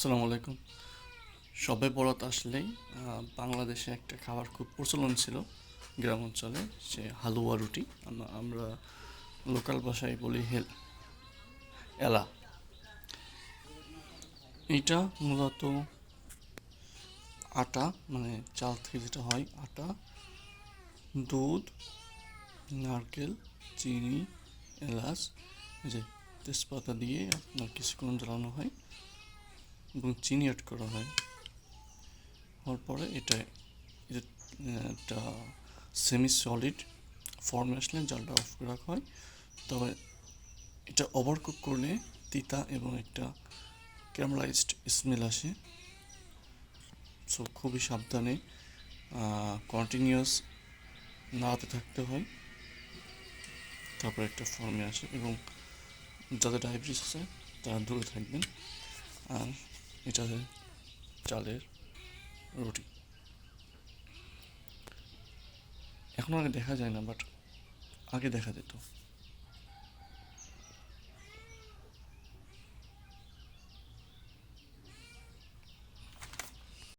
আসসালামু আলাইকুম। সবে বরাত আসলেই বাংলাদেশে একটা খাবার খুব প্রচলন ছিল গ্রাম অঞ্চলে, সে হালুয়া রুটি। আমরা লোকাল ভাষায় বলি হেল এলা। এইটা মূলত আটা মানে চাল থেকে যেটা হয় আটা, দুধ, নারকেল, চিনি, এলাচ যে তেজপাতা দিয়ে আপনার কিছুক্ষণ জ্বালানো হয়। এবং চিনি অ্যাড করা হয়। হওয়ার পরে এটা একটা সেমি সলিড ফর্মে আসলে জালটা অফ রাখা হয়। তবে এটা ওভারকুক করলে তিতা এবং একটা ক্যারামেলাইজড স্মেল আসে। সো খুবই সাবধানে কন্টিনিউয়াস নাড়াতে থাকতে হয়। তারপর একটা ফর্মে আসে এবং যাদের ডায়াবেটিস আছে, তারা দূরে থাকবেন। আর এটা চালের রুটি। এখন আগে দেখা যায় না বাট আগে দেখা যেত।